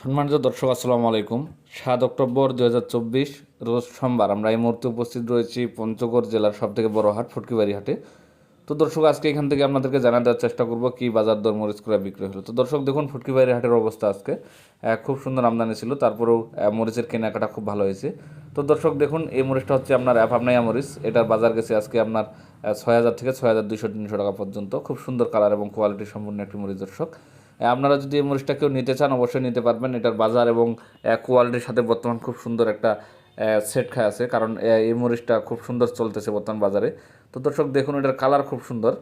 সম্মানিত দর্শক, আসসালামু আলাইকুম। সাত অক্টোবর দু হাজার চব্বিশ, রোজ সোমবার আমরা এই মুহূর্তে উপস্থিত রয়েছি পঞ্চগড় জেলার সবথেকে বড় হাট, ফুটকিবাড়ি হাটে। তো দর্শক, আজকে এখান থেকে আপনাদেরকে জানা দেওয়ার চেষ্টা করব কি বাজার দর মরিচ করে বিক্রি হলো। তো দর্শক, দেখুন, ফুটকিবাড়ি হাটের অবস্থা আজকে খুব সুন্দর আমদানি ছিল, তারপরেও মরিচের কেনাকাটা খুব ভালো হয়েছে। তো দর্শক, দেখুন, এই মরিচটা হচ্ছে আপনার অ্যাফামনাইয়া মরিচ, এটার বাজার গেছে আজকে আপনার ছয় হাজার থেকে ছয় হাজার তিনশো টাকা পর্যন্ত। খুব সুন্দর কালার এবং কোয়ালিটি সম্পূর্ণ একটি মরিচ দর্শক। আপনারা যদি এই মরিচটা কেউ নিতে চান, অবশ্যই নিতে পারবেন। এটার বাজার এবং কোয়ালিটির সাথে বর্তমান খুব সুন্দর একটা সেট খায় আছে। কারণ এই মরিচটা খুব সুন্দর চলতেছে বর্তমান বাজারে। তো দর্শক, দেখুন, এটার কালার খুব সুন্দর।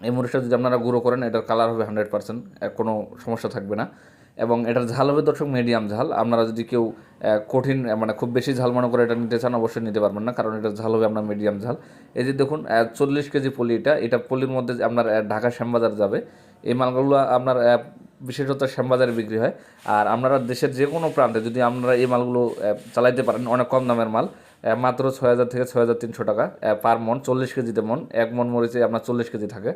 এই মরিচটা যদি আপনারা গুঁড়ো করেন, এটার কালার হবে হান্ড্রেড পার্সেন্ট কোনো সমস্যা থাকবে না। এবং এটার ঝাল হবে দর্শক মিডিয়াম ঝাল। আপনারা যদি কেউ কঠিন মানে খুব বেশি ঝাল মনে করে এটা নিতে চান, অবশ্যই নিতে পারবেন না। কারণ এটার ঝাল হবে আপনার মিডিয়াম ঝাল। এই যে দেখুন চল্লিশ কেজি পলি এটা। এটা পলির মধ্যে আপনার ঢাকা শ্যামবাজার যাবে এই মালগুলো আপনার বিশেষত শ্যামবাজারে বিক্রি হয়। আর আপনারা দেশের যে কোনো প্রান্তে যদি আপনারা এই মালগুলো চালাইতে পারেন, অনেক কম দামের মাল মাত্র ছয় হাজার থেকে ছয় হাজার তিনশো টাকা পার মন চল্লিশ কেজিতে মন, এক মন মরিচে আপনার চল্লিশ কেজি থাকে।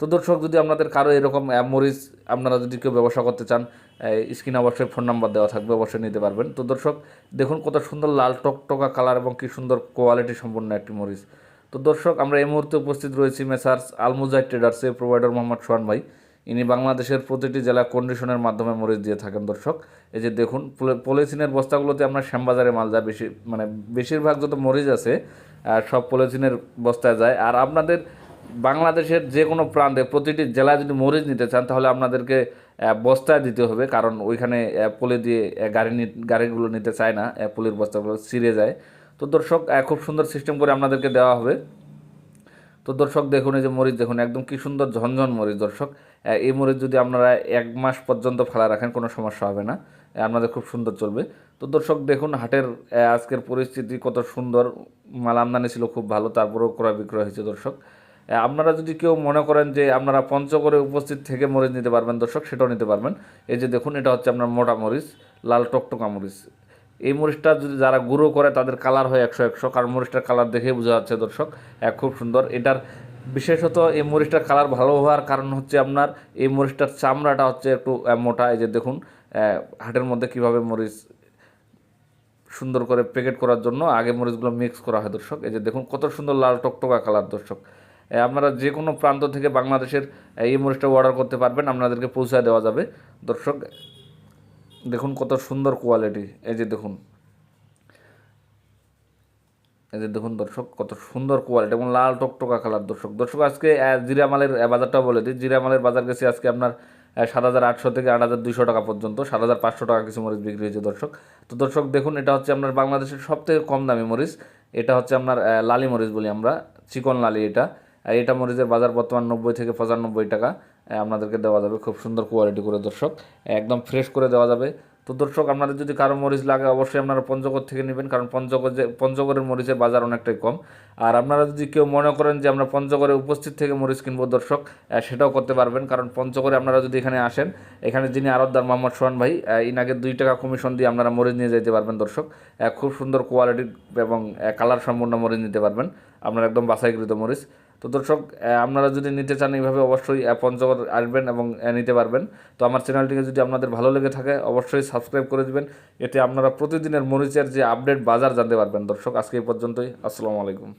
তো দর্শক, যদি আপনাদের কারও এরকম মরিচ আপনারা যদি কেউ ব্যবসা করতে চান স্ক্রিনে অবশ্যই ফোন নাম্বার দেওয়া থাকবে, অবশ্যই নিতে পারবেন। তো দর্শক, দেখুন কত সুন্দর লাল টকটকা কালার এবং কি সুন্দর কোয়ালিটি সম্পন্ন একটি মরিচ। তো দর্শক, আমরা এই মুহূর্তে উপস্থিত রয়েছি মেসার্স আলমুজাই ট্রেডার্সের প্রোভাইডার মোহাম্মদ সোহান ভাই। ইনি বাংলাদেশের প্রতিটি জেলা কন্ডিশনের মাধ্যমে মরিচ দিয়ে থাকেন দর্শক। এই যে দেখুন, পলি- পলিথিনের বস্তাগুলোতে আমরা শ্যামবাজারে মাল যায় বেশি মানে বেশিরভাগ যত মরিচ আছে সব পলিথিনের বস্তায় যায়। আর আপনাদের বাংলাদেশের যে কোনো প্রান্তে, প্রতিটি জেলায় যদি মরিচ নিতে চান, তাহলে আপনাদেরকে বস্তায় দিতে হবে। কারণ ওইখানে পলি দিয়ে গাড়ি গাড়িগুলো নিতে চায় না পলির বস্তাগুলো ছিঁড়ে যায়। তো দর্শক খুব সুন্দর সিস্টেম করে আপনাদেরকে দেওয়া হবে। তো দর্শক, দেখুন এই যে মরিচ, দেখুন একদম কি সুন্দর ঝনঝন মরিচ দর্শক। এই মরিচ যদি আপনারা এক মাস পর্যন্ত ফেলা রাখেন, কোনো সমস্যা হবে না। আপনাদের খুব সুন্দর চলবে। তো দর্শক, দেখুন হাটের আজকের পরিস্থিতি কত সুন্দর। মাল আমদানি ছিল খুব ভালো, তারপরেও ক্রয় বিক্রয় হয়েছে দর্শক। আপনারা যদি কেউ মনে করেন যে আপনারা পঞ্চগড়ে উপস্থিত থেকে মরিচ নিতে পারবেন দর্শক, সেটাও নিতে পারবেন। এই যে দেখুন, এটা হচ্ছে আপনার মোটা মরিচ, লাল টকটকা মরিচ। এই মরিচটা যদি যারা গুঁড়ো করে, তাদের কালার হয় একশো একশো। কারণ মরিচটার কালার দেখেই বোঝা যাচ্ছে দর্শক এক খুব সুন্দর। এটার বিশেষত এই মরিচটার কালার ভালো হওয়ার কারণ হচ্ছে আপনার এই মরিচটার চামড়াটা হচ্ছে একটু মোটা। এই যে দেখুন হাটের মধ্যে কীভাবে মরিচ সুন্দর করে প্যাকেট করার জন্য আগে মরিচগুলো মিক্স করা হয় দর্শক। এই যে দেখুন, কত সুন্দর লাল টকটকা কালার দর্শক। আপনারা যে কোনো প্রান্ত থেকে বাংলাদেশের এই মরিচটা অর্ডার করতে পারবেন, আপনাদেরকে পৌঁছায় দেওয়া যাবে দর্শক। দেখুন কত সুন্দর কোয়ালিটি এই যে দেখুন। এই যে দেখুন দর্শক, কত সুন্দর কোয়ালিটি এবং লাল টকটকা কালার দর্শক। দর্শক, আজকে জিরা মালের বাজারটা বলে দিই। জিরা মালের বাজার গেছে আজকে আপনার সাত হাজার আটশো থেকে আট হাজার দুইশো টাকা পর্যন্ত, সাত হাজার পাঁচশো টাকা কিছু মরিচ বিক্রি হয়েছে দর্শক। তো দর্শক, দেখুন, এটা হচ্ছে আপনার বাংলাদেশের সব থেকে কম দামি মরিচ। এটা হচ্ছে আপনার লালি মরিচ বলি আমরা, চিকন লালি এটা। এটা মরিচের বাজার বর্তমান নব্বই থেকে পঁচানব্বই টাকা। আপনাদেরকে দেওয়া যাবে খুব সুন্দর কোয়ালিটি করে দর্শক। একদম ফ্রেশ করে দেওয়া যাবে। তো দর্শক, আপনাদের যদি কারও মরিচ লাগে, অবশ্যই আপনারা পঞ্চগড় থেকে নেবেন, কারণ পঞ্চগড় যে পঞ্চগড়ের মরিচের বাজার অনেকটাই কম। আর আপনারা যদি কেউ মনে করেন যে আমরা পঞ্চগড়ে উপস্থিত থেকে মরিচ কিনবো দর্শক সেটাও করতে পারবেন। কারণ পঞ্চগড়ে আপনারা যদি এখানে আসেন, এখানে যিনি আরতদার মোহাম্মদ সোহান ভাই ইনাকে দুই টাকা কমিশন দিয়ে আপনারা মরিচ নিয়ে যেতে পারবেন দর্শক। খুব সুন্দর কোয়ালিটির এবং কালার সম্পূর্ণ মরিচ নিতে পারবেন। আপনারা একদম বাছাইকৃত মরিচ। তো দর্শক আপনারা যদি নিতে চান এইভাবে অবশ্যই পঞ্চগড় আসবেন এবং নিতে পারবেন। তো আমার চ্যানেলটিকে যদি আপনাদের ভালো লেগে থাকে, অবশ্যই সাবস্ক্রাইব করে দেবেন। এতে আপনারা প্রতিদিনের মরিচের যে আপডেট বাজার জানতে পারবেন। দর্শক, আজকে এই পর্যন্তই। আসসালামু আলাইকুম।